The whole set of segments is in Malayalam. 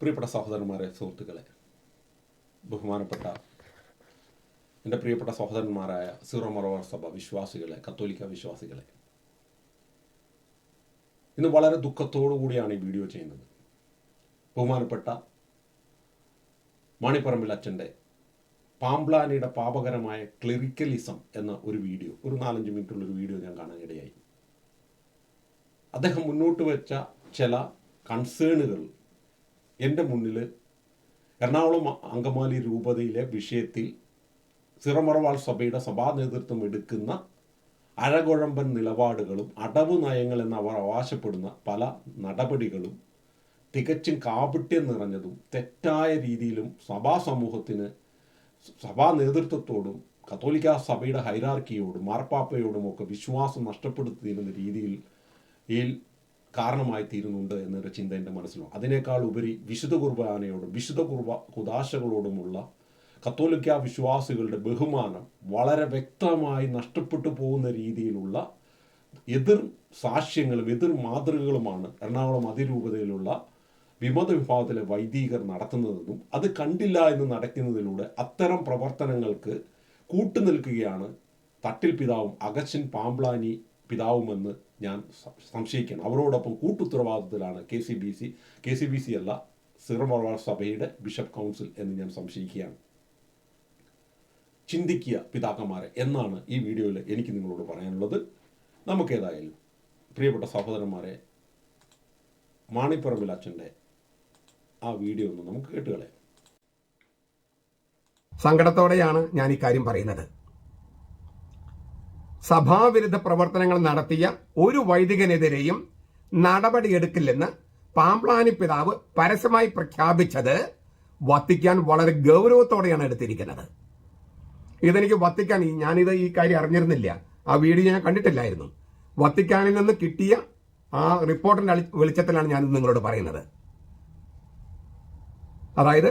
പ്രിയപ്പെട്ട സഹോദരന്മാരെ സുഹൃത്തുക്കളെ ബഹുമാനപ്പെട്ട എന്റെ പ്രിയപ്പെട്ട സഹോദരന്മാരായ സീറോ മറവാർ സഭ വിശ്വാസികളെ കത്തോലിക്ക വിശ്വാസികളെ. ഇന്ന് വളരെ ദുഃഖത്തോടു കൂടിയാണ് ഈ വീഡിയോ ചെയ്യുന്നത്. ബഹുമാനപ്പെട്ട മാണിപ്പറമ്പിൽ അച്ഛന്റെ പാമ്പ്ലാനിയുടെ പാപകരമായ ക്ലെറിക്കലിസം എന്ന ഒരു വീഡിയോ ഒരു നാലഞ്ച് മിനിറ്റുള്ള ഒരു വീഡിയോ ഞാൻ കാണാനിടയായി അദ്ദേഹം മുന്നോട്ട് വെച്ച ചില കൺസേണുകൾ എന്റെ മുന്നിൽ എറണാകുളം അങ്കമാലി രൂപതയിലെ വിഷയത്തിൽ സിറമറവാൾ സഭയുടെ സഭാ നേതൃത്വം എടുക്കുന്ന അഴകുഴമ്പൻ നിലപാടുകളും അടവ് നയങ്ങൾ എന്ന് അവർ അവകാശപ്പെടുന്ന പല നടപടികളും തികച്ചും കാപട്യം നിറഞ്ഞതും തെറ്റായ രീതിയിലും സഭാ സമൂഹത്തിന് സഭാ നേതൃത്വത്തോടും കത്തോലിക്ക സഭയുടെ ഹൈറാർക്കിയോടും മാർപ്പാപ്പയോടും ഒക്കെ വിശ്വാസം നഷ്ടപ്പെടുത്തിയിരുന്ന രീതിയിൽ കാരണമായി തീരുന്നുണ്ട് എന്നൊരു ചിന്ത എന്റെ മനസ്സിലും അതിനേക്കാൾ ഉപരി വിശുദ്ധ കുർബാനയോടും വിശുദ്ധ കുർബ കുദാശകളോടുമുള്ള കത്തോലിക്ക വിശ്വാസികളുടെ ബഹുമാനം വളരെ വ്യക്തമായി നഷ്ടപ്പെട്ടു പോകുന്ന രീതിയിലുള്ള എതിർ സാക്ഷ്യങ്ങളും എതിർ മാതൃകകളുമാണ് എറണാകുളം അതിരൂപതയിലുള്ള വിമത വിഭാഗത്തിലെ വൈദികർ നടത്തുന്നതെന്നും അത് കണ്ടില്ല എന്ന് നടക്കുന്നതിലൂടെ അത്തരം പ്രവർത്തനങ്ങൾക്ക് കൂട്ടുനിൽക്കുകയാണ് തട്ടിൽ പിതാവും അഗച്ചൻ പാമ്പ്ലാനി പിതാവുമെന്ന് ഞാൻ സംശയിക്കണം അവരോടൊപ്പം കൂട്ടുത്തരവാദിത്തത്തിലാണ് K C B C K C B C അല്ല സിറമറവാൾ സഭയുടെ ബിഷപ്പ് കൗൺസിൽ എന്ന് ഞാൻ സംശയിക്കുകയാണ്. ചിന്തിക്കുക പിതാക്കന്മാരെ എന്നാണ് ഈ വീഡിയോയിൽ എനിക്ക് നിങ്ങളോട് പറയാനുള്ളത്. നമുക്കേതായാലും പ്രിയപ്പെട്ട സഹോദരന്മാരെ മാണിപ്പറമ്പിൽ അച്ഛന്റെ ആ വീഡിയോ ഒന്ന് നമുക്ക് കേട്ടുകളയാം. സങ്കടത്തോടെയാണ് ഞാൻ ഇക്കാര്യം കാര്യം പറയുന്നത്. സഭാവിരുദ്ധ പ്രവർത്തനങ്ങൾ നടത്തിയ ഒരു വൈദികനെതിരെയും നടപടിയെടുക്കില്ലെന്ന് പാംപ്ലാനി പിതാവ് പരസ്യമായി പ്രഖ്യാപിച്ചത് വത്തിക്കാൻ വളരെ ഗൗരവത്തോടെയാണ് എടുത്തിരിക്കുന്നത്. ഇതെനിക്ക് വത്തിക്കാൻ ഞാനിത് ഈ കാര്യം അറിഞ്ഞിരുന്നില്ല. ആ വീഡിയോ ഞാൻ കണ്ടിട്ടില്ലായിരുന്നു. വത്തിക്കാനിൽ നിന്ന് കിട്ടിയ ആ റിപ്പോർട്ടിന്റെ വെളിച്ചത്തിലാണ് ഞാൻ നിങ്ങളോട് പറയുന്നത്. അതായത്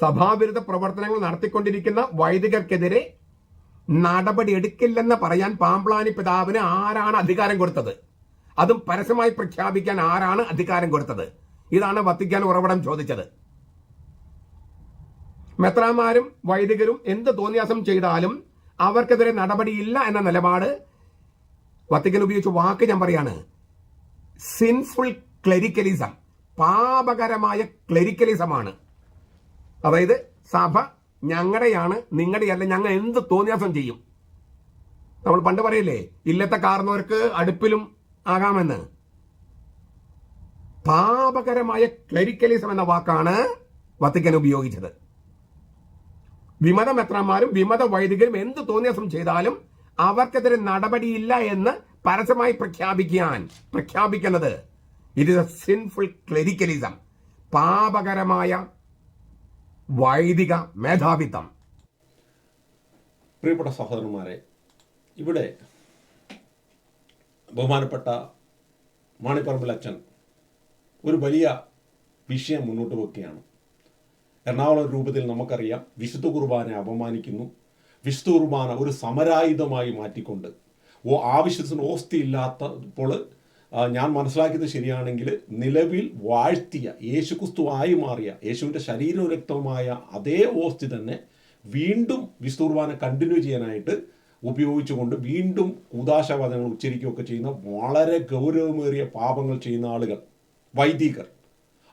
സഭാവിരുദ്ധ പ്രവർത്തനങ്ങൾ നടത്തിക്കൊണ്ടിരിക്കുന്ന വൈദികർക്കെതിരെ നടപടി എടുക്കില്ലെന്ന് പറയാൻ പാമ്പ്ലാനി പിതാവിന് ആരാണ് അധികാരം കൊടുത്തത്? അതും പരസ്യമായി പ്രഖ്യാപിക്കാൻ ആരാണ് അധികാരം കൊടുത്തത്? ഇതാണ് വത്തിക്കാൻ ഉറവിടം ചോദിച്ചത്. മെത്രാമാരും വൈദികരും എന്ത് തോന്നിയാസം ചെയ്താലും അവർക്കെതിരെ നടപടിയില്ല എന്ന നിലപാട് വത്തിക്കൻ ഉപയോഗിച്ച വാക്ക് ഞാൻ പറയാണ്. സിൻഫുൾ ക്ലെരിക്കലിസം പാപകരമായ ക്ലെരിക്കലിസമാണ് അതായത് സഭ ഞങ്ങളുടെയാണ് നിങ്ങളുടെയല്ല ഞങ്ങൾ എന്ത് തോന്നിയാസം ചെയ്യും? നമ്മൾ പണ്ട് പറയില്ലേ ഇല്ലത്തെ കാർന്നവർക്ക് അടുപ്പിലും ആകാമെന്ന്. പാപകരമായ ക്ലരിക്കലിസം എന്ന വാക്കാണ് വത്തിക്കൻ ഉപയോഗിച്ചത്. വിമത മെത്രാന്മാരും വിമത വൈദികരും എന്ത് തോന്നിയാസം ചെയ്താലും അവർക്കെതിരെ നടപടിയില്ല എന്ന് പരസ്യമായി പ്രഖ്യാപിക്കാൻ പ്രഖ്യാപിക്കുന്നത്. It is a sinful clericalism പാപകരമായ വൈദിക മേധാവിത്വം. പ്രിയപ്പെട്ട സഹോദരന്മാരെ ഇവിടെ ബഹുമാനപ്പെട്ട മാണിപ്പറമ്പിൽ അച്ഛൻ ഒരു വലിയ വിഷയം മുന്നോട്ട് വെക്കുകയാണ്. എറണാകുളം രൂപത്തിൽ നമുക്കറിയാം വിശുദ്ധ കുർബാനെ അപമാനിക്കുന്നു. വിശുദ്ധ കുർബാന ഒരു സമരായുധമായി മാറ്റിക്കൊണ്ട് ഓ ആവശ്യത്തിന് ഓസ്തി ഇല്ലാത്തപ്പോൾ ഞാൻ മനസ്സിലാക്കിയത് ശരിയാണെങ്കിൽ നിലവിൽ വാഴ്ത്തിയ യേശുക്രിസ്തുവായി മാറിയ യേശുവിന്റെ ശരീരവും രക്തവുമായ അതേ ഓസ്തി തന്നെ വീണ്ടും വിശുദ്ധ കണ്ടിന്യൂ ചെയ്യാനായിട്ട് ഉപയോഗിച്ചുകൊണ്ട് വീണ്ടും കൂതാശവാദങ്ങൾ ഉച്ചരിക്കുകയൊക്കെ ചെയ്യുന്ന വളരെ ഗൗരവമേറിയ പാപങ്ങൾ ചെയ്യുന്ന ആളുകൾ വൈദികർ.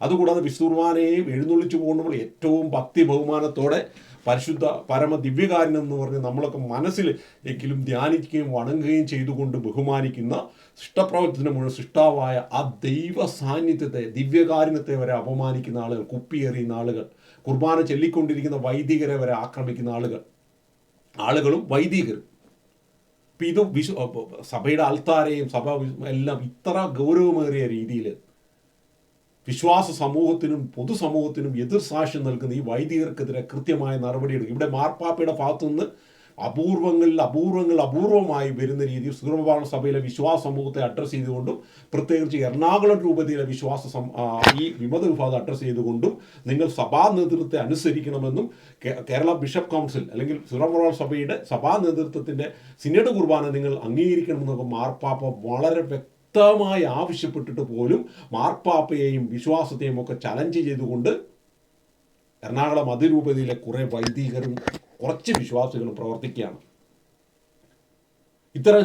അതുകൂടാതെ വിശുദ്ധുർബാനയെ എഴുന്നള്ളിച്ചു പോകുമ്പോൾ ഏറ്റവും ഭക്തി ബഹുമാനത്തോടെ പരിശുദ്ധ പരമ ദിവ്യകാരൻ എന്ന് പറഞ്ഞ് നമ്മളൊക്കെ മനസ്സിൽ എങ്കിലും ധ്യാനിക്കുകയും വണങ്ങുകയും ചെയ്തുകൊണ്ട് ബഹുമാനിക്കുന്ന സൃഷ്ടപ്രവർത്തനം മുഴുവൻ സൃഷ്ടാവായ ആ ദൈവ സാന്നിധ്യത്തെ ദിവ്യകാരുണ്യത്തെ വരെ അപമാനിക്കുന്ന ആളുകൾ കുപ്പിയെറിയുന്ന ആളുകൾ കുർബാന ചൊല്ലിക്കൊണ്ടിരിക്കുന്ന വൈദികരെ വരെ ആക്രമിക്കുന്ന ആളുകൾ. ആളുകളും വൈദികരും. ഇപ്പം ഇത് വിശു സഭയുടെ ആൾത്താരെയും സഭ എല്ലാം ഇത്ര ഗൗരവമേറിയ രീതിയിൽ വിശ്വാസ സമൂഹത്തിനും പൊതുസമൂഹത്തിനും എതിർ സാക്ഷ്യം നൽകുന്ന ഈ വൈദികർക്കെതിരെ കൃത്യമായ നടപടിയെടുക്കും. ഇവിടെ മാർപ്പാപ്പയുടെ ഭാഗത്തുനിന്ന് അപൂർവങ്ങളിൽ അപൂർവങ്ങൾ അപൂർവമായി വരുന്ന രീതിയിൽ സുഗമപാലന സഭയിലെ വിശ്വാസ സമൂഹത്തെ അഡ്രസ്സ് ചെയ്തുകൊണ്ടും പ്രത്യേകിച്ച് എറണാകുളം രൂപതയിലെ വിശ്വാസ ഈ വിമത വിഭാഗം അഡ്രസ്സ് ചെയ്തുകൊണ്ടും നിങ്ങൾ സഭാ നേതൃത്വത്തെ അനുസരിക്കണമെന്നും കേരള ബിഷപ്പ് കൗൺസിൽ അല്ലെങ്കിൽ സുഗമപാലന സഭയുടെ സഭാ നേതൃത്വത്തിന്റെ സിനഡ് കുർബാന നിങ്ങൾ അംഗീകരിക്കണമെന്നൊക്കെ മാർപ്പാപ്പ വളരെ വ്യക്ത വ്യക്തമായി ആവശ്യപ്പെട്ടിട്ട് പോലും മാർപ്പാപ്പയെയും വിശ്വാസത്തെയും ഒക്കെ ചലഞ്ച് ചെയ്തുകൊണ്ട് എറണാകുളം അതിരൂപതയിലെ കുറേ വൈദികരും കുറച്ച് വിശ്വാസികളും പ്രവർത്തിക്കുകയാണ്. ഇത്തരം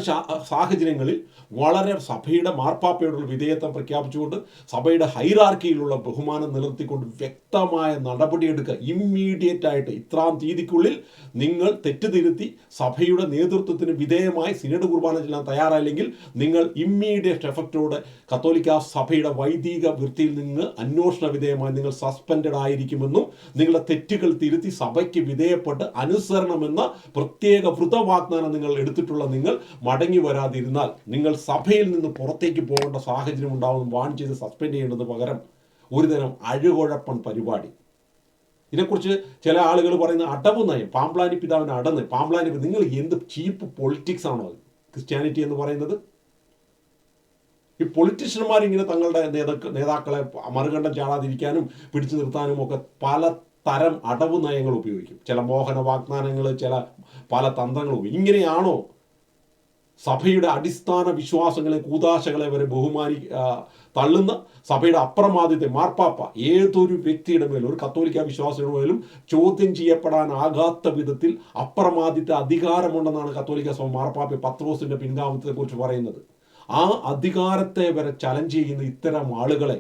സാഹചര്യങ്ങളിൽ വളരെ സഭയുടെ മാർപ്പാപ്പയോടുള്ള വിധേയത്വം പ്രഖ്യാപിച്ചുകൊണ്ട് സഭയുടെ ഹൈറാർക്കിയിലുള്ള ബഹുമാനം നിലനിർത്തിക്കൊണ്ട് വ്യക്തമായ നടപടിയെടുക്കുക. ഇമ്മീഡിയറ്റ് ആയിട്ട് ഇത്രാം തീയതിക്കുള്ളിൽ നിങ്ങൾ തെറ്റുതിരുത്തി സഭയുടെ നേതൃത്വത്തിന് വിധേയമായി സിനഡ് കുർബാന ചെല്ലാൻ തയ്യാറായില്ലെങ്കിൽ നിങ്ങൾ ഇമ്മീഡിയറ്റ് എഫക്റ്റോടെ കത്തോലിക്ക സഭയുടെ വൈദിക വൃത്തിയിൽ നിന്ന് അന്വേഷണ വിധേയമായി നിങ്ങൾ സസ്പെൻഡഡ് ആയിരിക്കുമെന്നും നിങ്ങളുടെ തെറ്റുകൾ തിരുത്തി സഭയ്ക്ക് വിധേയപ്പെട്ട് അനുസരണമെന്ന പ്രത്യേക വൃതവാഗ്ദാനം നിങ്ങൾ എടുത്തിട്ടുള്ള നിങ്ങൾ മടങ്ങി വരാതിരുന്നാൽ നിങ്ങൾ സഭയിൽ നിന്ന് പുറത്തേക്ക് പോകേണ്ട സാഹചര്യം ഉണ്ടാവും. വാൺ ചെയ്ത് സസ്പെൻഡ് ചെയ്യേണ്ടത് പകരം ഒരുതരം അഴുകുഴപ്പൻ പരിപാടി. ഇതിനെക്കുറിച്ച് ചില ആളുകൾ പറയുന്ന അടവ് നയം. പാമ്പ്ലാനി പിതാവിന് അടന്ന് പാമ്പ്ലാനി നിങ്ങൾ എന്ത് ചീപ്പ് പൊളിറ്റിക്സ് ആണോ അത്? ക്രിസ്ത്യാനിറ്റി എന്ന് പറയുന്നത്? ഈ പൊളിറ്റീഷ്യന്മാർ ഇങ്ങനെ തങ്ങളുടെ നേതാക്ക നേതാക്കളെ മറുകണ്ഠം ചാടാതിരിക്കാനും പിടിച്ചു നിർത്താനും ഒക്കെ പല തരം അടവ് നയങ്ങൾ ഉപയോഗിക്കും. ചില മോഹന വാഗ്ദാനങ്ങൾ ചില പല തന്ത്രങ്ങളും ഇങ്ങനെയാണോ സഭയുടെ അടിസ്ഥാന വിശ്വാസങ്ങളെ കൂതാശകളെ വരെ ബഹുമാനി തള്ളുന്ന സഭയുടെ അപ്രമാദിത്തെ മാർപ്പാപ്പ ഏതൊരു വ്യക്തിയുടെ മേലും ഒരു കത്തോലിക്ക വിശ്വാസിയുടെ മേലും ചോദ്യം ചെയ്യപ്പെടാനാകാത്ത വിധത്തിൽ അപ്രമാദിത്ത അധികാരമുണ്ടെന്നാണ് കത്തോലിക്ക സഭ മാർപ്പാപ്പ പത്രോസിന്റെ പിൻഗാമത്തെ കുറിച്ച് പറയുന്നത്. ആ അധികാരത്തെ വരെ ചലഞ്ച് ചെയ്യുന്ന ഇത്തരം ആളുകളെ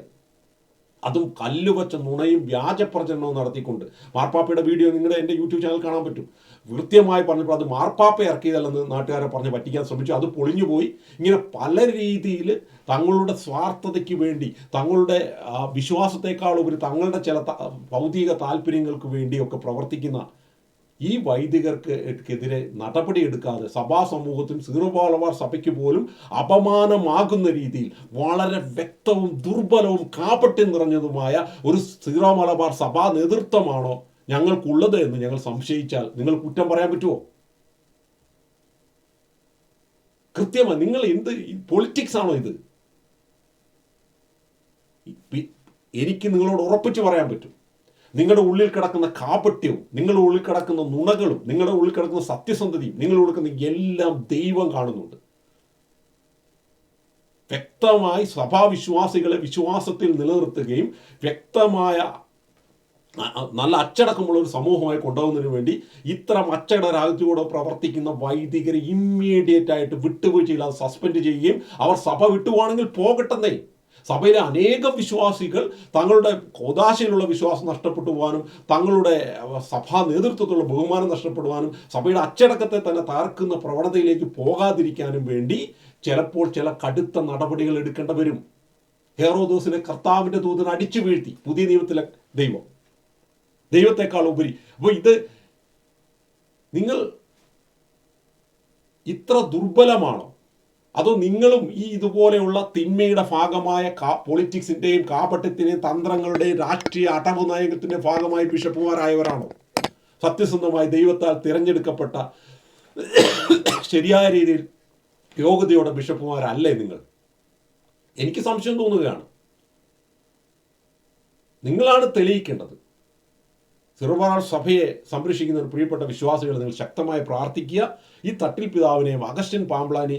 അതും കല്ലുവച്ച നുണയും വ്യാജപ്രചരണവും നടത്തിക്കൊണ്ട്. മാർപ്പാപ്പയുടെ വീഡിയോ നിങ്ങളുടെ എന്റെ യൂട്യൂബ് ചാനൽ കാണാൻ പറ്റും. കൃത്യമായി പറഞ്ഞപ്പോൾ അത് മാർപ്പാപ്പ ഇറക്കിയതല്ലെന്ന് നാട്ടുകാരെ പറഞ്ഞ് പറ്റിക്കാൻ ശ്രമിച്ചു. അത് പൊളിഞ്ഞുപോയി. ഇങ്ങനെ പല രീതിയിൽ തങ്ങളുടെ സ്വാർത്ഥതയ്ക്ക് വേണ്ടി തങ്ങളുടെ വിശ്വാസത്തെക്കാൾ വിശ്വാസത്തെക്കാളുപരി തങ്ങളുടെ ചില ഭൗതിക താല്പര്യങ്ങൾക്ക് വേണ്ടിയൊക്കെ പ്രവർത്തിക്കുന്ന ഈ വൈദികർക്കെതിരെ നടപടിയെടുക്കാതെ സഭാ സമൂഹത്തിനും സീറോ മലബാർ സഭയ്ക്ക് പോലും അപമാനമാകുന്ന രീതിയിൽ വളരെ വ്യക്തവും ദുർബലവും കാപട്യം നിറഞ്ഞതുമായ ഒരു സീറോ മലബാർ സഭാ നേതൃത്വമാണോ ഞങ്ങൾക്കുള്ളത് എന്ന് ഞങ്ങൾ സംശയിച്ചാൽ നിങ്ങൾ കുറ്റം പറയാൻ പറ്റുമോ കൃത്യമായി നിങ്ങൾ എന്ത് പൊളിറ്റിക്സ് ആണോ ഇത്? എനിക്ക് നിങ്ങളോട് ഉറപ്പിച്ച് പറയാൻ പറ്റും. നിങ്ങളുടെ ഉള്ളിൽ കിടക്കുന്ന കാപട്യവും നിങ്ങളുടെ ഉള്ളിൽ കിടക്കുന്ന നുണകളും നിങ്ങളുടെ ഉള്ളിൽ കിടക്കുന്ന സത്യസന്ധതയും നിങ്ങൾ കൊടുക്കുന്ന എല്ലാം ദൈവം കാണുന്നുണ്ട്. വ്യക്തമായി സഭാവിശ്വാസികളെ വിശ്വാസത്തിൽ നിലനിർത്തുകയും വ്യക്തമായ നല്ല അച്ചടക്കമുള്ള ഒരു സമൂഹമായി കൊണ്ടുപോകുന്നതിന് വേണ്ടി ഇത്തരം അച്ചട രാജ്യത്തോടെ പ്രവർത്തിക്കുന്ന വൈദികരെ ഇമ്മീഡിയറ്റ് ആയിട്ട് വിട്ടുവീഴ്ചയില്ലാതെ സസ്പെൻഡ് ചെയ്യുകയും അവർ സഭ വിട്ടുപോകണമെങ്കിൽ പോകട്ടെന്നേ. സഭയിലെ അനേകം വിശ്വാസികൾ തങ്ങളുടെ കോതാശയിലുള്ള വിശ്വാസം നഷ്ടപ്പെട്ടു പോകാനും തങ്ങളുടെ സഭാ നേതൃത്വത്തിലുള്ള ബഹുമാനം നഷ്ടപ്പെടുവാനും സഭയുടെ അച്ചടക്കത്തെ തന്നെ തകർക്കുന്ന പ്രവണതയിലേക്ക് പോകാതിരിക്കാനും വേണ്ടി ചിലപ്പോൾ ചില കടുത്ത നടപടികൾ എടുക്കേണ്ടി വരും. ഹേറോദോസിനെ കർത്താവിന്റെ ദൂതൻ അടിച്ചു വീഴ്ത്തി. പുതിയ നിയമത്തിലെ ദൈവം. ദൈവത്തെക്കാൾ ഉപരി. അപ്പോൾ ഇത് നിങ്ങൾ ഇത്ര ദുർബലമാണോ? അതോ നിങ്ങളും ഈ ഇതുപോലെയുള്ള തിന്മയുടെ ഭാഗമായ കാ പൊളിറ്റിക്സിന്റെയും കാപട്യത്തിന്റെയും തന്ത്രങ്ങളുടെയും രാഷ്ട്രീയ അടവ് നയത്തിന്റെ ഭാഗമായി ബിഷപ്പുമാരായവരാണോ? സത്യസന്ധമായി ദൈവത്താൽ തിരഞ്ഞെടുക്കപ്പെട്ട ശരിയായ രീതിയിൽ യോഗ്യതയോടെ ബിഷപ്പുമാരല്ലേ നിങ്ങൾ? എനിക്ക് സംശയം തോന്നുകയാണ്. നിങ്ങളാണ് തെളിയിക്കേണ്ടത്. സിറുവാൾ സഭയെ സംരക്ഷിക്കുന്ന ഒരു പ്രിയപ്പെട്ട വിശ്വാസികൾ നിങ്ങൾ ശക്തമായി പ്രാർത്ഥിക്കുക. ഈ തട്ടിൽ പിതാവിനെയും അഗസ്റ്റിൻ പാമ്പ്ലാനി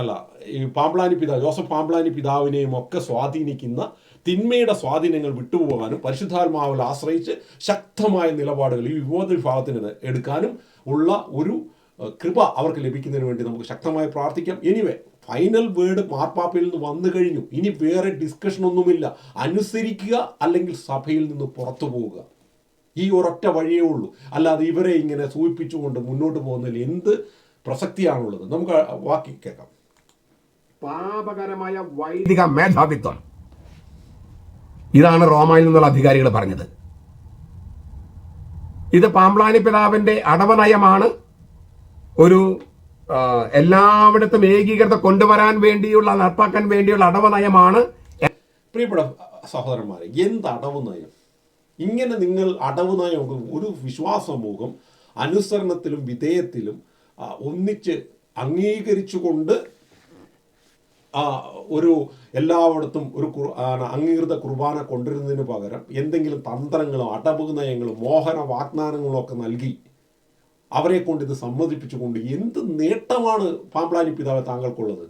അല്ല ഈ പാമ്പ്ലാനി പിതാവ് ജോസഫ് പാമ്പ്ലാനി പിതാവിനെയും ഒക്കെ സ്വാധീനിക്കുന്ന തിന്മയുടെ സ്വാധീനങ്ങൾ വിട്ടുപോകാനും പരിശുദ്ധാത്മാവിൽ ആശ്രയിച്ച് ശക്തമായ നിലപാടുകൾ ഈ വിമോചന വിഭാഗത്തിന് എടുക്കാനും ഉള്ള ഒരു കൃപ അവർക്ക് ലഭിക്കുന്നതിന് വേണ്ടി നമുക്ക് ശക്തമായി പ്രാർത്ഥിക്കാം. എനിവേ ഫൈനൽ വേർഡ് മാർപ്പാപ്പയിൽ നിന്ന് വന്നു കഴിഞ്ഞു. ഇനി വേറെ ഡിസ്കഷൻ ഒന്നുമില്ല. അനുസരിക്കുക അല്ലെങ്കിൽ സഭയിൽ നിന്ന് പുറത്തു പോവുക. ഈ ഒരൊറ്റ വഴിയേ ഉള്ളൂ. അല്ലാതെ ഇവരെ ഇങ്ങനെ സൂചിപ്പിച്ചുകൊണ്ട് മുന്നോട്ട് പോകുന്നതിൽ എന്ത് പ്രസക്തിയാണുള്ളത്? നമുക്ക് വാക്കി കേൾക്കാം. പാപകരമായ വൈദിക മേധാവിത്വം. ഇതാണ് റോമയിൽ നിന്നുള്ള അധികാരികൾ പറഞ്ഞത്. ഇത് പാമ്പ്ലാനി പിതാവിന്റെ അടവനയമാണ് ഒരു എല്ലായിടത്തും ഏകീകൃത കൊണ്ടുവരാൻ വേണ്ടിയുള്ള നടപ്പാക്കാൻ വേണ്ടിയുള്ള അടവനയമാണ് പ്രിയപ്പെട്ട സഹോദരന്മാരെ എന്ത് അടവ് നയം? ഇങ്ങനെ നിങ്ങൾ അടവ് നയം ഒരു വിശ്വാസ സമൂഹം അനുസരണത്തിലും വിധേയത്തിലും ഒന്നിച്ച് അംഗീകരിച്ചുകൊണ്ട് ഒരു എല്ലായിടത്തും ഒരു അംഗീകൃത കുർബാന കൊണ്ടുവരുന്നതിന് പകരം എന്തെങ്കിലും തന്ത്രങ്ങളോ അടവ് നയങ്ങളോ മോഹന വാഗ്ദാനങ്ങളോ ഒക്കെ നൽകി അവരെ കൊണ്ട് ഇത് സമ്മതിപ്പിച്ചുകൊണ്ട് എന്ത് നേട്ടമാണ് പാമ്പ്ലാനി പിതാവ് താങ്കൾക്കുള്ളത്?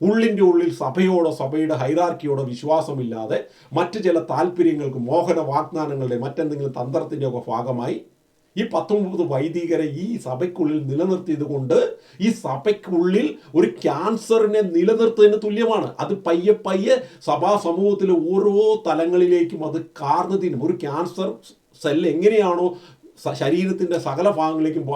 ഉള്ളിന്റെ ഉള്ളിൽ സഭയോടോ സഭയുടെ ഹൈറാർക്കിയോടോ വിശ്വാസമില്ലാതെ മറ്റ് ചില താല്പര്യങ്ങൾക്ക് മോഹന വാഗ്ദാനങ്ങളുടെ മറ്റെന്തെങ്കിലും തന്ത്രത്തിന്റെ ഒക്കെ ഭാഗമായി ഈ പത്തൊമ്പത് വൈദികരെ ഈ സഭയ്ക്കുള്ളിൽ നിലനിർത്തിയത് കൊണ്ട് ഈ സഭയ്ക്കുള്ളിൽ ഒരു ക്യാൻസറിനെ നിലനിർത്തുന്നതിന് തുല്യമാണ്. അത് പയ്യെ പയ്യെ സഭാ സമൂഹത്തിലെ ഓരോ തലങ്ങളിലേക്കും അത് കാർന്നു തിന്നും ഒരു ക്യാൻസർ സെൽ എങ്ങനെയാണോ ശരീരത്തിന്റെ സകല ഭാഗങ്ങളിലേക്കും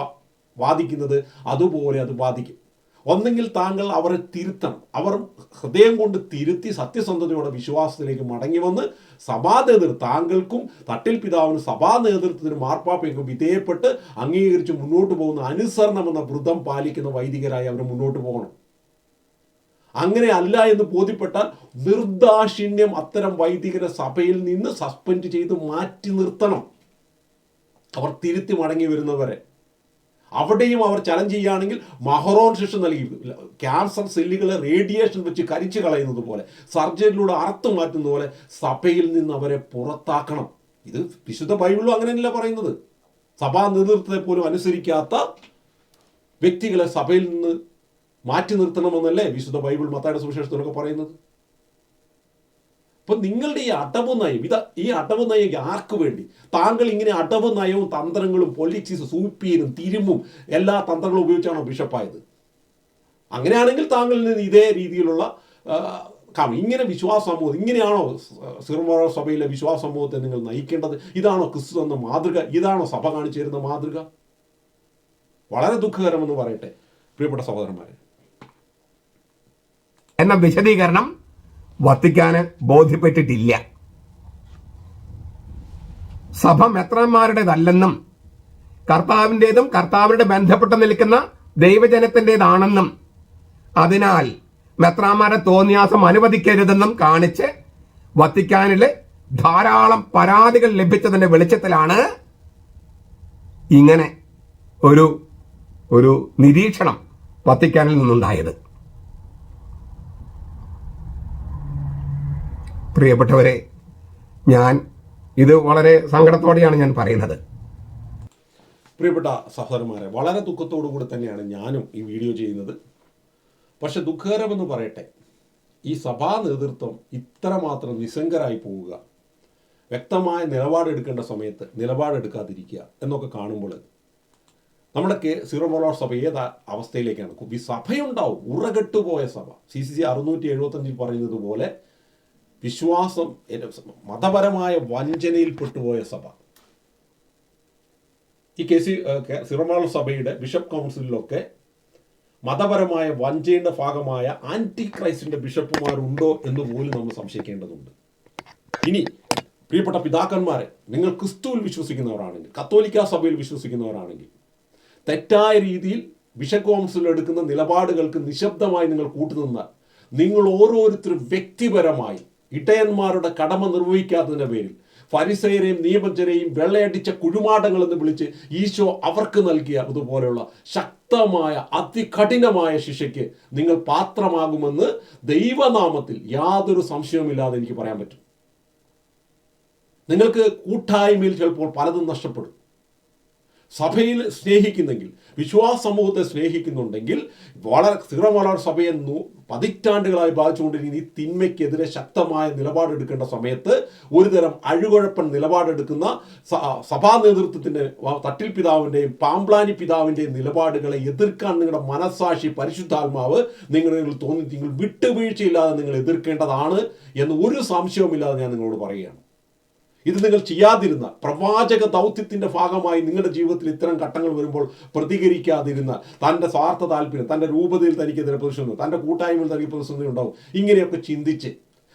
ബാധിക്കുന്നത് അതുപോലെ അത് ബാധിക്കും ഒന്നെങ്കിൽ താങ്കൾ അവരെ തിരുത്തണം. അവർ ഹൃദയം കൊണ്ട് തിരുത്തി സത്യസന്ധതയോടെ വിശ്വാസത്തിലേക്ക് മടങ്ങി വന്ന് സഭാ നേതൃത്വം താങ്കൾക്കും തട്ടിൽ പിതാവിനും സഭാ നേതൃത്വത്തിനും മാർപ്പാപ്പയ്ക്കും വിധേയപ്പെട്ട് അംഗീകരിച്ച് മുന്നോട്ട് പോകുന്ന അനുസരണം എന്ന വ്രതം പാലിക്കുന്ന വൈദികരായി അവർ മുന്നോട്ട് പോകണം. അങ്ങനെ അല്ല എന്ന് ബോധ്യപ്പെട്ടാൽ നിർദാക്ഷിണ്യം അത്തരം വൈദികരെ സഭയിൽ നിന്ന് സസ്പെൻഡ് ചെയ്ത് മാറ്റി നിർത്തണം. അവർ തിരുത്തി മടങ്ങി വരുന്നവരെ. അവിടെയും അവർ ചലഞ്ച് ചെയ്യുകയാണെങ്കിൽ മഹറോൺ ശിക്ഷ നൽകി. ക്യാൻസർ സെല്ലുകളെ റേഡിയേഷൻ വെച്ച് കരിച്ചു കളയുന്നത് പോലെ സർജറിയിലൂടെ അറുത്ത് മാറ്റുന്ന പോലെ സഭയിൽ നിന്ന് അവരെ പുറത്താക്കണം. ഇത് വിശുദ്ധ ബൈബിളും അങ്ങനെയല്ല പറയുന്നത്. സഭാ നേതൃത്വത്തെ പോലും അനുസരിക്കാത്ത വ്യക്തികളെ സഭയിൽ നിന്ന് മാറ്റി നിർത്തണമെന്നല്ലേ വിശുദ്ധ ബൈബിൾ മത്തായുടെ സുവിശേഷത്തിലൊക്കെ പറയുന്നത്? അപ്പൊ നിങ്ങളുടെ ഈ അടവ് നയം ഇത് ഈ അടവ് നയം ആർക്ക് വേണ്ടി? താങ്കൾ ഇങ്ങനെ അടവ് നയവും തന്ത്രങ്ങളും പൊളിറ്റിക്സ് സൂപ്പീരും തിരുമും എല്ലാ തന്ത്രങ്ങളും ഉപയോഗിച്ചാണോ ബിഷപ്പായത്? അങ്ങനെയാണെങ്കിൽ താങ്കളിൽ നിന്ന് ഇതേ രീതിയിലുള്ള ഇങ്ങനെ വിശ്വാസ സമൂഹം ഇങ്ങനെയാണോ സിർമോറ സഭയിലെ വിശ്വാസ സമൂഹത്തെ നിങ്ങൾ നയിക്കേണ്ടത്? ഇതാണോ ക്രിസ്തു എന്ന മാതൃക? ഇതാണോ സഭ കാണിച്ചു തരുന്ന മാതൃക? വളരെ ദുഃഖകരമെന്ന് പറയട്ടെ പ്രിയപ്പെട്ട സഹോദരന്മാരെ. എന്ന വിശദീകരണം വത്തിക്കാന് ബോധ്യപ്പെട്ടിട്ടില്ല. സഭ മെത്രന്മാരുടേതല്ലെന്നും കർത്താവിന്റെതും കർത്താവിനോട് ബന്ധപ്പെട്ട് നിൽക്കുന്ന ദൈവജനത്തിന്റെതാണെന്നും അതിനാൽ മെത്രാന്മാരെ തോന്നിയാസം അനുവദിക്കരുതെന്നും കാണിച്ച് വത്തിക്കാനിൽ ധാരാളം പരാതികൾ ലഭിച്ചതിന്റെ വെളിച്ചത്തിലാണ് ഇങ്ങനെ ഒരു ഒരു നിരീക്ഷണം വത്തിക്കാനിൽ നിന്നുണ്ടായത്. പ്രിയപ്പെട്ടവരെ ഞാൻ ഇത് വളരെ സങ്കടത്തോടെയാണ് ഞാൻ പറയുന്നത്. പ്രിയപ്പെട്ട സഹോദരന്മാരെ വളരെ ദുഃഖത്തോടു കൂടി തന്നെയാണ് ഞാനും ഈ വീഡിയോ ചെയ്യുന്നത്. പക്ഷെ ദുഃഖകരമെന്ന് പറയട്ടെ ഈ സഭാ നേതൃത്വം ഇത്രമാത്രം നിസ്സംഗരായി പോവുക വ്യക്തമായ നിലപാടെടുക്കേണ്ട സമയത്ത് നിലപാടെടുക്കാതിരിക്കുക എന്നൊക്കെ കാണുമ്പോൾ നമ്മുടെ സീറോ മലബാർ സഭ ഏത് അവസ്ഥയിലേക്കാണ്? സഭയുണ്ടാവും ഉറകെട്ടുപോയ സഭ. സി സി സി അറുന്നൂറ്റി എഴുപത്തഞ്ചിൽ പറയുന്നത് പോലെ വിശ്വാസം മതപരമായ വഞ്ചനയിൽ പെട്ടുപോയ സഭ. ഈ കെ സി സിറമാൾ സഭയുടെ ബിഷപ്പ് കൗൺസിലൊക്കെ മതപരമായ വഞ്ചയുടെ ഭാഗമായ ആന്റി ക്രൈസ്റ്റിന്റെ ബിഷപ്പുമാരുണ്ടോ എന്ന് പോലും നമ്മൾ സംശയിക്കേണ്ടതുണ്ട്. ഇനി പ്രിയപ്പെട്ട പിതാക്കന്മാരെ നിങ്ങൾ ക്രിസ്തുവിൽ വിശ്വസിക്കുന്നവരാണെങ്കിൽ കത്തോലിക്ക സഭയിൽ വിശ്വസിക്കുന്നവരാണെങ്കിൽ തെറ്റായ രീതിയിൽ ബിഷപ്പ് എടുക്കുന്ന നിലപാടുകൾക്ക് നിശബ്ദമായി നിങ്ങൾ കൂട്ടുനിന്നാൽ നിങ്ങൾ ഓരോരുത്തരും വ്യക്തിപരമായി ഇടയന്മാരുടെ കടമ നിർവഹിക്കാത്തതിന്റെ പേരിൽ ഫരിസയരെയും നിയമജ്ഞരെയും വെള്ളയടിച്ച കുഴിമാടങ്ങൾ എന്ന് വിളിച്ച് ഈശോ അവർക്ക് നൽകിയ അതുപോലെയുള്ള ശക്തമായ അതികഠിനമായ ശിക്ഷയ്ക്ക് നിങ്ങൾ പാത്രമാകുമെന്ന് ദൈവനാമത്തിൽ യാതൊരു സംശയവുമില്ലാതെ എനിക്ക് പറയാൻ പറ്റും. നിങ്ങൾക്ക് കൂട്ടായ്മയിൽ ചിലപ്പോൾ പലതും നഷ്ടപ്പെടും. സഭയിൽ സ്നേഹിക്കുന്നെങ്കിൽ വിശ്വാസ സമൂഹത്തെ സ്നേഹിക്കുന്നുണ്ടെങ്കിൽ വളരെ സ്ഥിരമലർ സഭയെ പതിറ്റാണ്ടുകളായി ബാധിച്ചുകൊണ്ടിരിക്കുന്ന ഈ തിന്മയ്ക്കെതിരെ ശക്തമായ നിലപാടെടുക്കേണ്ട സമയത്ത് ഒരുതരം അഴുകുഴപ്പൻ നിലപാടെടുക്കുന്ന സഭാ നേതൃത്വത്തിന്റെ തട്ടിൽ പിതാവിന്റെയും പാമ്പ്ലാനി പിതാവിന്റെയും നിലപാടുകളെ എതിർക്കാൻ നിങ്ങളുടെ മനസാക്ഷി പരിശുദ്ധാത്മാവ് നിങ്ങളിൽ തോന്നി നിങ്ങൾ വിട്ടുവീഴ്ചയില്ലാതെ നിങ്ങൾ എതിർക്കേണ്ടതാണ് എന്ന് ഒരു സംശയവുമില്ലാതെ ഞാൻ നിങ്ങളോട് പറയുകയാണ്. ഇത് നിങ്ങൾ ചെയ്യാതിരുന്ന പ്രവാചക ദൗത്യത്തിന്റെ ഭാഗമായി നിങ്ങളുടെ ജീവിതത്തിൽ ഇത്തരം ഘട്ടങ്ങൾ വരുമ്പോൾ പ്രതികരിക്കാതിരുന്ന തന്റെ സ്വാർത്ഥ താല്പര്യം തന്റെ രൂപതയിൽ തനിക്കെതിരെ പ്രതിഷേധം തന്റെ കൂട്ടായ്മയിൽ തനിക്ക് പ്രതിസന്ധി ഉണ്ടാവും. ഇങ്ങനെയൊക്കെ ചിന്തിച്ച്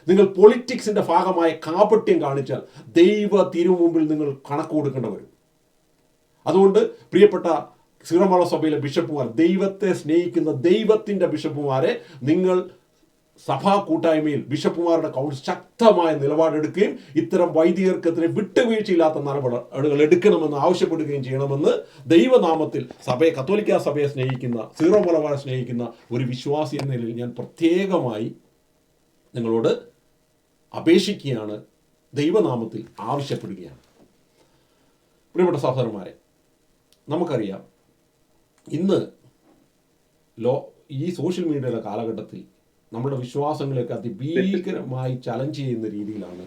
നിങ്ങൾ പൊളിറ്റിക്സിന്റെ ഭാഗമായ കാപട്യം കാണിച്ചാൽ ദൈവ തിരുമുമ്പിൽ നിങ്ങൾ കണക്ക് കൊടുക്കേണ്ടി വരും. അതുകൊണ്ട് പ്രിയപ്പെട്ട സിറമള സഭയിലെ ബിഷപ്പുമാർ ദൈവത്തെ സ്നേഹിക്കുന്ന ദൈവത്തിന്റെ ബിഷപ്പുമാരെ നിങ്ങൾ സഭാ കൂട്ടായ്മയിൽ ബിഷപ്പുമാരുടെ കൗൺസിൽ ശക്തമായ നിലപാടെടുക്കുകയും ഇത്തരം വൈദികർക്കെതിരെ വിട്ടുവീഴ്ചയില്ലാത്ത നടപടികൾ എടുക്കണമെന്ന് ആവശ്യപ്പെടുകയും ചെയ്യണമെന്ന് ദൈവനാമത്തിൽ സഭയെ കത്തോലിക്ക സഭയെ സ്നേഹിക്കുന്ന സീറോ മലബാറെ സ്നേഹിക്കുന്ന ഒരു വിശ്വാസി എന്ന നിലയിൽ ഞാൻ പ്രത്യേകമായി നിങ്ങളോട് അപേക്ഷിക്കുകയാണ് ദൈവനാമത്തിൽ ആവശ്യപ്പെടുകയാണ്. പ്രിയപ്പെട്ട സഹോദരന്മാരെ നമുക്കറിയാം ഇന്ന് ലോ ഈ സോഷ്യൽ മീഡിയയുടെ കാലഘട്ടത്തിൽ നമ്മുടെ വിശ്വാസങ്ങളെയൊക്കെ അതിഭീകരമായി ചലഞ്ച് ചെയ്യുന്ന രീതിയിലാണ്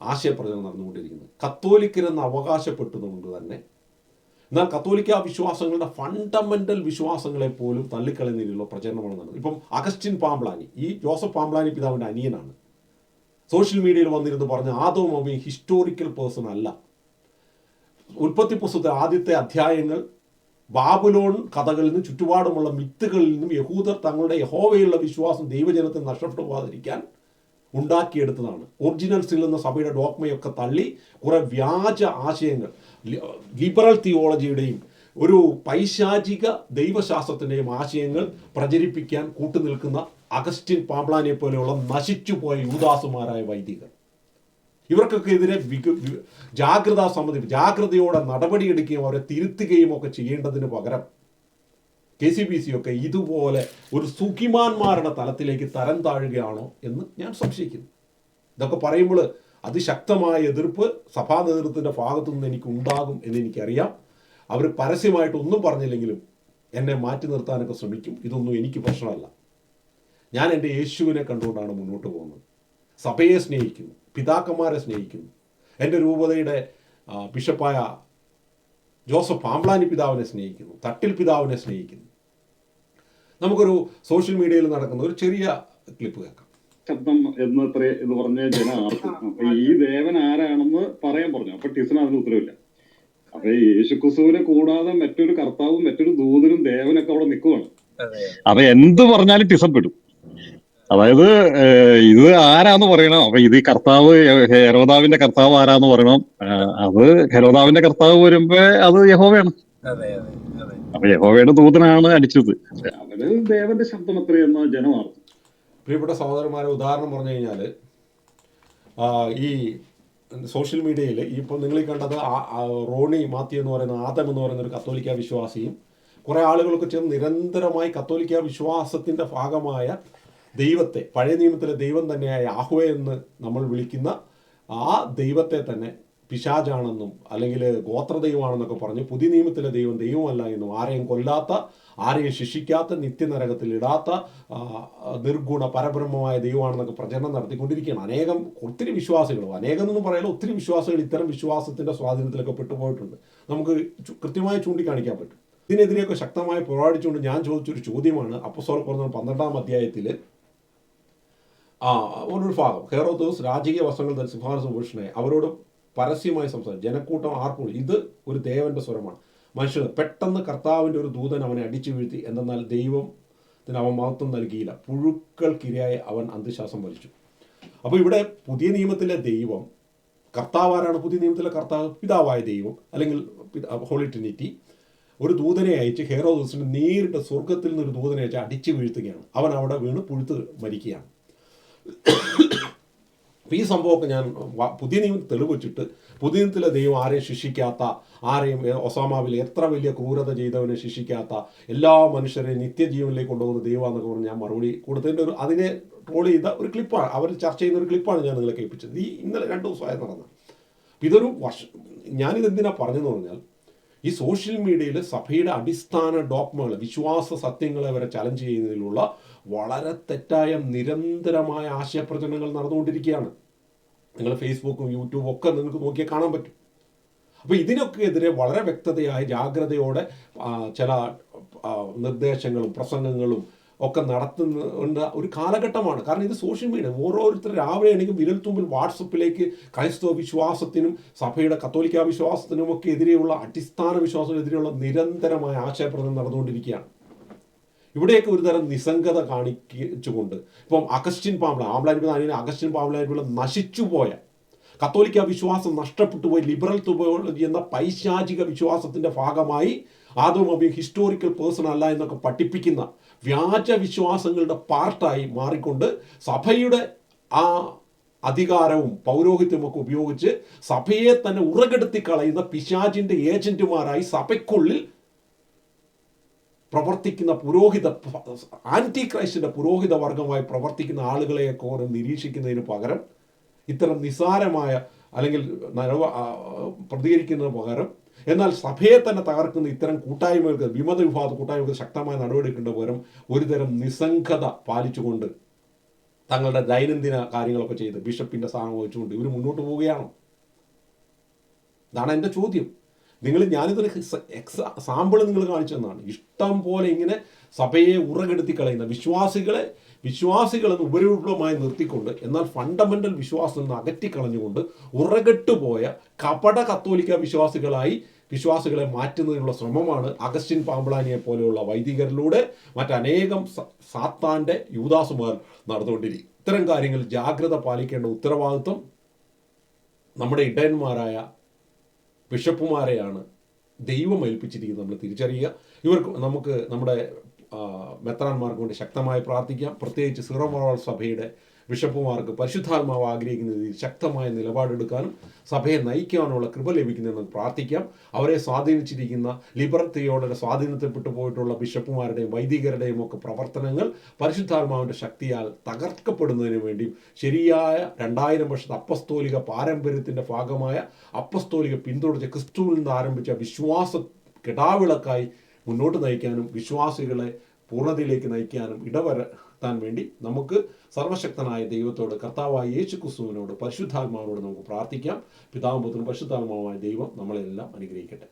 ആശയപ്രചരണം നടന്നുകൊണ്ടിരിക്കുന്നത്. കത്തോലിക്കരെന്ന് അവകാശപ്പെട്ടതുകൊണ്ട് തന്നെ. എന്നാൽ കത്തോലിക്ക വിശ്വാസങ്ങളുടെ ഫണ്ടമെന്റൽ വിശ്വാസങ്ങളെ പോലും തള്ളിക്കളയുന്ന രീതിയിലുള്ള പ്രചരണമാണ് നടന്നത്. ഇപ്പം അഗസ്റ്റിൻ പാംബ്ലാനി ഈ ജോസഫ് പാംബ്ലാനി പിതാവിന്റെ അനിയനാണ്. സോഷ്യൽ മീഡിയയിൽ വന്നിരുന്നു പറഞ്ഞ ആദവും അവയും ഹിസ്റ്റോറിക്കൽ പേഴ്സൺ അല്ല. ഉൽപ്പത്തി പുസ്തകത്തിലെ ആദ്യത്തെ അധ്യായങ്ങൾ ബാബുലോൺ കഥകളിൽ നിന്നും ചുറ്റുപാടുമുള്ള മിത്തുകളിൽ നിന്നും യഹൂദർ തങ്ങളുടെ യഹോവയുള്ള വിശ്വാസം ദൈവജനത്തെ നഷ്ടപ്പെട്ടു പോകാതിരിക്കാൻ ഉണ്ടാക്കിയെടുത്തതാണ് ഒറിജിനൽസിൽ നിന്ന് സഭയുടെ ഡോക്മയൊക്കെ തള്ളി കുറെ വ്യാജ ആശയങ്ങൾ. ലിബറൽ തിയോളജിയുടെയും ഒരു പൈശാചിക ദൈവശാസ്ത്രത്തിന്റെയും ആശയങ്ങൾ പ്രചരിപ്പിക്കാൻ കൂട്ടുനിൽക്കുന്ന അഗസ്റ്റിൻ പാബ്ലാനെ പോലെയുള്ള നശിച്ചുപോയ യൂദാസുമാരായ വൈദികർ. ഇവർക്കൊക്കെ എതിരെ ജാഗ്രതാ സമിതി ജാഗ്രതയോടെ നടപടിയെടുക്കുകയും അവരെ തിരുത്തുകയും ഒക്കെ ചെയ്യേണ്ടതിന് പകരം കെ സി ബി സി ഒക്കെ ഇതുപോലെ ഒരു സുഖിമാന്മാരുടെ തലത്തിലേക്ക് തരം താഴുകയാണോ എന്ന് ഞാൻ സംശയിക്കുന്നു. ഇതൊക്കെ പറയുമ്പോൾ അതിശക്തമായ എതിർപ്പ് സഭാ നേതൃത്വത്തിന്റെ ഭാഗത്തു നിന്ന് എനിക്ക് ഉണ്ടാകും എന്ന് എനിക്കറിയാം. അവർ പരസ്യമായിട്ട് ഒന്നും പറഞ്ഞില്ലെങ്കിലും എന്നെ മാറ്റി നിർത്താനൊക്കെ ശ്രമിക്കും. ഇതൊന്നും എനിക്ക് പ്രശ്നമല്ല. ഞാൻ എന്റെ യേശുവിനെ കണ്ടുകൊണ്ടാണ് മുന്നോട്ട് പോകുന്നത്. സഭയെ സ്നേഹിക്കുന്നു. പിതാക്കന്മാരെ സ്നേഹിക്കുന്നു. എന്റെ രൂപതയുടെ ബിഷപ്പായ ജോസഫ് ആംബ്ലാനി പിതാവിനെ സ്നേഹിക്കുന്നു. തട്ടിൽ പിതാവിനെ സ്നേഹിക്കുന്നു. നമുക്കൊരു സോഷ്യൽ മീഡിയയിൽ നടക്കുന്ന ഒരു ചെറിയ ക്ലിപ്പ് കേൾക്കാം. ശബ്ദം എന്ന് എത്ര എന്ന് പറഞ്ഞ ജന ആർക്കും അപ്പൊ ഈ ദേവൻ ആരാണെന്ന് പറയാൻ പറഞ്ഞു. അപ്പൊ ടീസിന് അതിന് ഉത്തരവില്ല. അപ്പൊ യേശുക്രിസ്തുവിനെ കൂടാതെ മറ്റൊരു കർത്താവും മറ്റൊരു ദൂതനും ദേവനൊക്കെ അവിടെ നിൽക്കുവാണ്. അപ്പൊ എന്ത് പറഞ്ഞാലും ടിസപ്പെടും പെടും. അതായത് ഇത് ആരാന്ന് പറയണം. അപ്പൊ ഇത് ഈ കർത്താവ് ഹെരോദാവിന്റെ കർത്താവ് ആരാന്ന് പറയണം. അത് ഹെരോദാവിന്റെ കർത്താവ് വരുമ്പോ അത് യഹോവയാണ്. അതെ അതെ അതെ. അപ്പൊ യഹോവയുടെ ദൂതനാണ് അടിച്ചത്. അവർ ദേവന്റെ ശബ്ദം അത്ര ജനമാണ് പ്രിയപ്പെട്ട സഹോദരന്മാരെ ഉദാഹരണം പറഞ്ഞു കഴിഞ്ഞാൽ ഈ സോഷ്യൽ മീഡിയയിൽ ഇപ്പോൾ നിങ്ങൾ ഈ കണ്ടത് റോണി മാത്യു എന്ന് പറയുന്ന ആദം എന്ന് പറയുന്ന ഒരു കത്തോലിക്ക വിശ്വാസിയും കുറേ ആളുകളൊക്കെ ചേർന്ന് നിരന്തരമായി കത്തോലിക്ക വിശ്വാസത്തിന്റെ ഭാഗമായ ദൈവത്തെ പഴയ നിയമത്തിലെ ദൈവം തന്നെയായ ആഹ്വ എന്ന് നമ്മൾ വിളിക്കുന്ന ആ ദൈവത്തെ തന്നെ പിശാജാണെന്നും അല്ലെങ്കിൽ ഗോത്രദൈവമാണെന്നൊക്കെ പറഞ്ഞ് പുതിയ നിയമത്തിലെ ദൈവം ദൈവമല്ല എന്നും ആരെയും കൊല്ലാത്ത ആരെയും ശിക്ഷിക്കാത്ത നിത്യനരകത്തിൽ ഇടാത്ത നിർഗുണ പരബ്രഹ്മമായ ദൈവമാണെന്നൊക്കെ പ്രചരണം നടത്തിക്കൊണ്ടിരിക്കുകയാണ്. അനേകം ഒത്തിരി വിശ്വാസികളും അനേകം എന്നൊന്നും പറയാലോ ഒത്തിരി വിശ്വാസികൾ ഇത്തരം വിശ്വാസത്തിന്റെ സ്വാധീനത്തിലൊക്കെ പെട്ടുപോയിട്ടുണ്ട്. നമുക്ക് കൃത്യമായി ചൂണ്ടിക്കാണിക്കാൻ പറ്റും. ഇതിനെതിരെയൊക്കെ ശക്തമായി പോരാടിച്ചുകൊണ്ട് ഞാൻ ചോദിച്ചൊരു ചോദ്യമാണ് അപ്പസോർ പറഞ്ഞ പന്ത്രണ്ടാം അധ്യായത്തിൽ ആ ഒരു ഭാഗം ഹെറോദോസ് രാജകീയ വസ്ത്രങ്ങൾ ധരിച്ച് സിംഹാസന ഭൂഷണെ അവരോട് പരസ്യമായി സംസാരിച്ചു. ജനക്കൂട്ടം ആർപ്പോൾ ഇത് ഒരു ദേവന്റെ സ്വരമാണ്. മനുഷ്യർ പെട്ടെന്ന് കർത്താവിന്റെ ഒരു ദൂതൻ അവനെ അടിച്ചു വീഴ്ത്തി. എന്തെന്നാൽ ദൈവത്തിന് അവൻ മഹത്വം നൽകിയില്ല. പുഴുക്കൾക്കിരയായി അവൻ അന്ധശ്വാസം വലിച്ചു അപ്പോൾ ഇവിടെ പുതിയ നിയമത്തിലെ ദൈവം കർത്താവ് ആരാണ്? പുതിയ നിയമത്തിലെ കർത്താവ്? പിതാവായ ദൈവം അല്ലെങ്കിൽ ഹോളി ട്രിനിറ്റി. ഒരു ദൂതനെ അയച്ച് ഹെറോദോസിന് നേരിട്ട് സ്വർഗത്തിൽ നിന്ന് ഒരു ദൂതനെ അയച്ച് അടിച്ചു വീഴ്ത്തുകയാണ്. അവൻ അവിടെ വീണ് പുഴുത്ത് മരിക്കുകയാണ്. അപ്പൊ ഈ സംഭവമൊക്കെ ഞാൻ പുതിയ നിയമം തെളിവച്ചിട്ട് പുതിയ നിയമത്തിലെ ദൈവം ആരെയും ശിക്ഷിക്കാത്ത ആരെയും ഒസാമാവിൽ എത്ര വലിയ ക്രൂരത ചെയ്തവനെ ശിക്ഷിക്കാത്ത എല്ലാ മനുഷ്യരെയും നിത്യജീവനിലേക്ക് കൊണ്ടുപോകുന്ന ദൈവമാണെന്നൊക്കെ പറഞ്ഞ് ഞാൻ മറുപടി കൊടുത്തതിന്റെ ഒരു അതിനെ ട്രോൾ ചെയ്ത ഒരു ക്ലിപ്പാണ്. അവർ ചർച്ച ചെയ്യുന്ന ഒരു ക്ലിപ്പാണ് ഞാൻ നിങ്ങളെ കേൾപ്പിച്ചത്. ഈ ഇന്നലെ രണ്ട് ദിവസമായി നടന്നത്. ഇതൊരു വർഷം ഞാനിത് എന്തിനാ പറഞ്ഞെന്ന് പറഞ്ഞാൽ ഈ സോഷ്യൽ മീഡിയയിൽ സഭയുടെ അടിസ്ഥാന ഡോക്മകൾ വിശ്വാസ സത്യങ്ങളെ വരെ ചലഞ്ച് ചെയ്യുന്നതിലുള്ള വളരെ തെറ്റായ നിരന്തരമായ ആശയപ്രചരണങ്ങൾ നടന്നുകൊണ്ടിരിക്കുകയാണ്. നിങ്ങൾ ഫേസ്ബുക്കും യൂട്യൂബും ഒക്കെ നിങ്ങൾക്ക് നോക്കിയാൽ കാണാൻ പറ്റും. അപ്പോൾ ഇതിനൊക്കെ എതിരെ വളരെ വ്യക്തതയായ ജാഗ്രതയോടെ ചില നിർദ്ദേശങ്ങളും പ്രസംഗങ്ങളും ഒക്കെ നടത്തുന്ന ഒരു കാലഘട്ടമാണ്. കാരണം ഇത് സോഷ്യൽ മീഡിയ ഓരോരുത്തർ രാവിലെ ആണെങ്കിൽ വിരൽത്തുമ്പിൽ വാട്സപ്പിലേക്ക് ക്രൈസ്തവ വിശ്വാസത്തിനും സഭയുടെ കത്തോലിക്ക വിശ്വാസത്തിനും ഒക്കെ എതിരെയുള്ള അടിസ്ഥാന വിശ്വാസത്തിനെതിരെയുള്ള നിരന്തരമായ ആശയപ്രദം നടന്നുകൊണ്ടിരിക്കുകയാണ്. ഇവിടെയൊക്കെ ഒരു തരം നിസ്സംഗത കാണിച്ചുകൊണ്ട്. ഇപ്പം അഗസ്റ്റിൻ പാമ്പിള ആംബ്ലാനിപ്പിള്ള അനിയൻ അഗസ്റ്റിൻ പാമ്പ്ലാനിപ്പിള്ള നശിച്ചുപോയ കത്തോലിക്ക വിശ്വാസം നഷ്ടപ്പെട്ടു പോയി ലിബറൽ തുപോളജി എന്ന പൈശാചിക വിശ്വാസത്തിന്റെ ഭാഗമായി ആദവും ഹിസ്റ്റോറിക്കൽ പേഴ്സൺ അല്ല എന്നൊക്കെ പഠിപ്പിക്കുന്ന വ്യാജ വിശ്വാസങ്ങളുടെ പാർട്ടായി മാറിക്കൊണ്ട് സഭയുടെ ആ അധികാരവും പൗരോഹിത്യവും ഒക്കെ ഉപയോഗിച്ച് സഭയെ തന്നെ ഉറകെടുത്തി കളയുന്ന പിശാചിന്റെ ഏജന്റുമാരായി സഭയ്ക്കുള്ളിൽ പ്രവർത്തിക്കുന്ന പുരോഹിത ആന്റി ക്രൈസ്റ്റിന്റെ പുരോഹിത വർഗമായി പ്രവർത്തിക്കുന്ന ആളുകളെയൊക്കെ ഓരോ നിരീക്ഷിക്കുന്നതിന് പകരം ഇത്തരം നിസാരമായ അല്ലെങ്കിൽ നരവ പ്രതികരിക്കുന്നതിന് പകരം എന്നാൽ സഭയെ തന്നെ തകർക്കുന്ന ഇത്തരം കൂട്ടായ്മകൾക്ക് വിമത വിഭാഗ കൂട്ടായ്മകൾക്ക് ശക്തമായ നടപടിയെടുക്കേണ്ട പകരം ഒരുതരം നിസ്സംഗത പാലിച്ചുകൊണ്ട് തങ്ങളുടെ ദൈനംദിന കാര്യങ്ങളൊക്കെ ചെയ്ത് ബിഷപ്പിന്റെ സ്ഥാനം വഹിച്ചുകൊണ്ട് ഇവർ മുന്നോട്ട് പോവുകയാണോ. ഇതാണ് എന്റെ ചോദ്യം. നിങ്ങൾ ഞാനിതൊരു എക്സാ സാമ്പിൾ നിങ്ങൾ കാണിച്ചു തന്നാണ് ഇഷ്ടം പോലെ ഇങ്ങനെ സഭയെ ഉറകെടുത്തി കളയുന്ന വിശ്വാസികളെ വിശ്വാസികളെന്ന് ഉപരിവിപ്ലവമായി നിർത്തിക്കൊണ്ട് എന്നാൽ ഫണ്ടമെന്റൽ വിശ്വാസം നിന്ന് അകറ്റിക്കളഞ്ഞുകൊണ്ട് ഉറകെട്ടുപോയ കപട കത്തോലിക്ക വിശ്വാസികളായി വിശ്വാസികളെ മാറ്റുന്നതിനുള്ള ശ്രമമാണ് അഗസ്റ്റിൻ പാമ്പളാനിയെ പോലെയുള്ള വൈദികരിലൂടെ മറ്റനേകം സാത്താന്റെ യൂദാസുമാർ നടന്നുകൊണ്ടിരിക്കും. ഇത്തരം കാര്യങ്ങൾ ജാഗ്രത പാലിക്കേണ്ട ഉത്തരവാദിത്വം നമ്മുടെ ഇടയന്മാരായ ബിഷപ്പുമാരെയാണ് ദൈവം ഏൽപ്പിച്ചിരിക്കുന്നത് നമ്മൾ തിരിച്ചറിയുക. ഇവർക്ക് നമുക്ക് നമ്മുടെ മെത്രാന്മാർക്ക് വേണ്ടി ശക്തമായി പ്രാർത്ഥിക്കാം. പ്രത്യേകിച്ച് സീറോ മലബാർ സഭയുടെ ബിഷപ്പുമാർക്ക് പരിശുദ്ധാത്മാവ് ആഗ്രഹിക്കുന്ന രീതിയിൽ ശക്തമായ നിലപാടെടുക്കാനും സഭയെ നയിക്കാനുള്ള കൃപ ലഭിക്കുന്നതെന്ന് പ്രാർത്ഥിക്കാം. അവരെ സ്വാധീനിച്ചിരിക്കുന്ന ലിബറൽ സ്വാധീനത്തിൽപ്പെട്ടു പോയിട്ടുള്ള ബിഷപ്പുമാരുടെയും വൈദികരുടെയും ഒക്കെ പ്രവർത്തനങ്ങൾ പരിശുദ്ധാത്മാവിന്റെ ശക്തിയാൽ തകർക്കപ്പെടുന്നതിന് വേണ്ടിയും ശരിയായ രണ്ടായിരം വർഷത്തെ അപ്പസ്തോലിക പാരമ്പര്യത്തിന്റെ ഭാഗമായ അപ്പസ്തോലിക പിന്തുടർച്ച ക്രിസ്തുവിൽ നിന്ന് ആരംഭിച്ച വിശ്വാസ കിടാവിളക്കായി മുന്നോട്ട് നയിക്കാനും വിശ്വാസികളെ പൂർണതയിലേക്ക് നയിക്കാനും ഇടവരുത്താൻ വേണ്ടി നമുക്ക് സർവശക്തനായ ദൈവത്തോട് കർത്താവായ യേശു ക്രിസ്തുവിനോട് പരിശുദ്ധാത്മാവിനോട് നമുക്ക് പ്രാർത്ഥിക്കാം. പിതാവും പുത്രനും പരിശുദ്ധാത്മാവുമായ ദൈവം നമ്മളെല്ലാം അനുഗ്രഹിക്കട്ടെ.